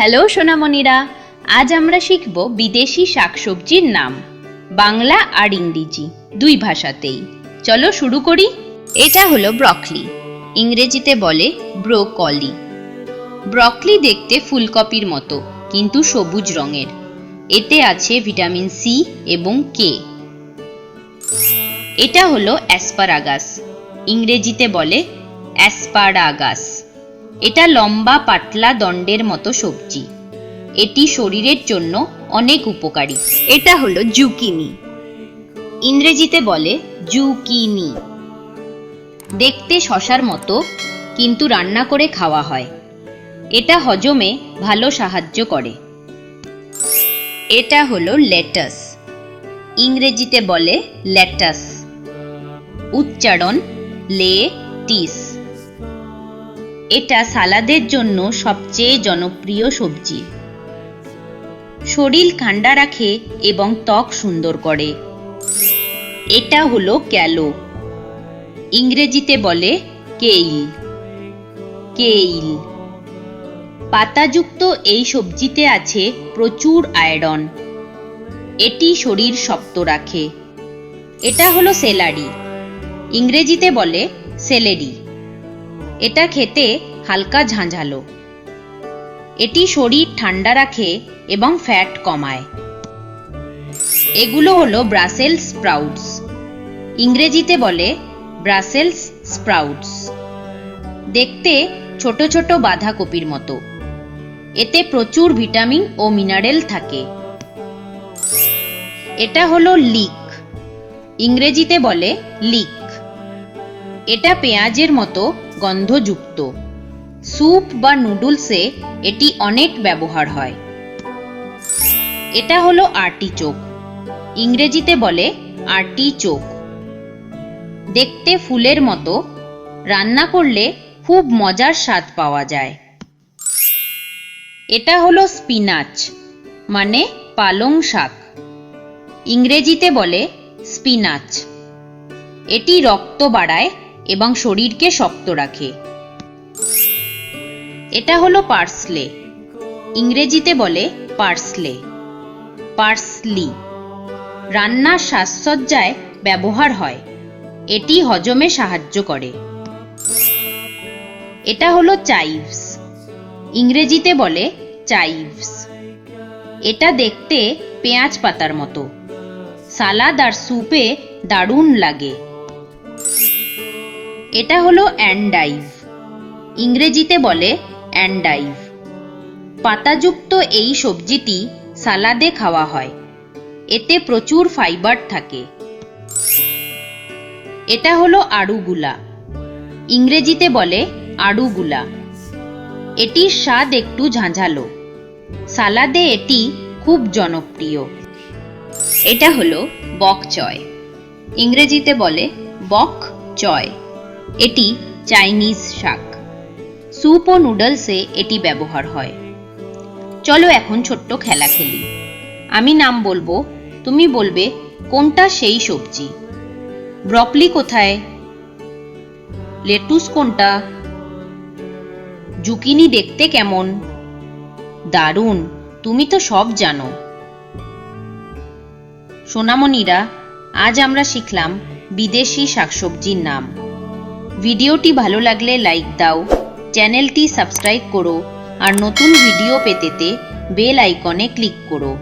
Hello, সোনামণিরা। আজ আমরা শিখব বিদেশি শাকসবজির নাম। বাংলা আর ইংরেজি, দুই ভাষাতেই। চলো শুরু করি। এটা হলো ব্রকলি। ইংরেজিতে বলে ব্রোকলি। ব্রকলি দেখতে ফুলকপির মতো, কিন্তু সবুজ রঙের। এতে আছে ভিটামিন সি এবং কে। এটা হলো অ্যাসপারাগাস। ইংরেজিতে বলে অ্যাসপারাগাস। এটা লম্বা, পাতলা দণ্ডের মতো সবজি। এটি শরীরের জন্য অনেক উপকারী। এটা হলো জুকিনি। ইংরেজিতে বলে জুকিনি। দেখতে শশার মতো, কিন্তু রান্না করে খাওয়া হয়। এটা হজমে ভালো সাহায্য করে। এটা হলো লেটাস। ইংরেজিতে বলে ল্যাটাস উচ্চারণ লে টিস এটা সালাদের জন্য সবচেয়ে জনপ্রিয় সবজি। শরীর ঠান্ডা রাখে এবং ত্বক সুন্দর করে। এটা হলো ক্যালো। ইংরেজিতে বলে কেইল। কেইল। পাতাযুক্ত এই সবজিতে আছে প্রচুর আয়রন। এটি শরীর শক্ত রাখে। এটা হলো সেলারি। ইংরেজিতে বলে সেলেরি। এটা খেতে হালকা ঝাঁঝালো। এটি শরীর ঠান্ডা রাখে এবং ফ্যাট কমায়। এগুলো হলো ব্রাসেলস স্প্রাউটস ইংরেজিতে বলে ব্রাসেলস স্প্রাউটস দেখতে ছোট ছোট বাঁধাকপির মতো। এতে প্রচুর ভিটামিন ও মিনারেল থাকে। এটা হলো লিক। ইংরেজিতে বলে লিক। এটা পেঁয়াজের মতো গন্ধযুক্ত। স্যুপ বা নুডলসে এটি অনেক ব্যবহার হয়। এটা হলো আর্টিচোক ইংরেজিতে বলে আর্টিচোক দেখতে ফুলের মতো, রান্না করলে খুব মজার স্বাদ পাওয়া যায়। এটা হলো স্পিনাচ মানে পালং শাক। ইংরেজিতে বলে স্পিনাচ। এটি রক্ত বাড়ায় এবং শরীরকে শক্ত রাখে। এটা হলো পার্সলে। ইংরেজিতে বলে পার্সলে। পার্সলি। রান্নার সাজসজ্জায় ব্যবহার হয়। এটি হজমে সাহায্য করে। এটা হলো চাইভস। ইংরেজিতে বলে চাইভস। এটা দেখতে পেঁয়াজ পাতার মতো। সালাদ আর স্যুপে দারুণ লাগে। এটা হলো অ্যান্ডাইভ। ইংরেজিতে বলে অ্যান্ডাইভ। পাতাযুক্ত এই সবজিটি সালাদে খাওয়া হয়। এতে প্রচুর ফাইবার থাকে। এটা হলো আড়ুগুলা। ইংরেজিতে বলে আড়ুগুলা। এটির স্বাদ একটু ঝাঁঝালো। সালাদে এটি খুব জনপ্রিয়। এটা হলো বক চয়। ইংরেজিতে বলে বক চয়। এটি চাইনিজ শাক। স্যুপ ও নুডলসে এটি ব্যবহার হয়। চলো এখন ছোট্ট খেলা খেলি। আমি নাম বলব, তুমি বলবে, কোনটা সেই সবজি? ব্রকলি কোথায়? লেটুস কোনটা? জুকিনি দেখতে কেমন? দারুণ, তুমি তো সব জানো। সোনামণিরা, আজ আমরা শিখলাম বিদেশি শাকসবজির নাম। ভিডিওটি ভালো লাগলে লাইক দাও, চ্যানেলটি সাবস্ক্রাইব করো, আর নতুন ভিডিও পেতেতে বেল আইকনে ক্লিক করো।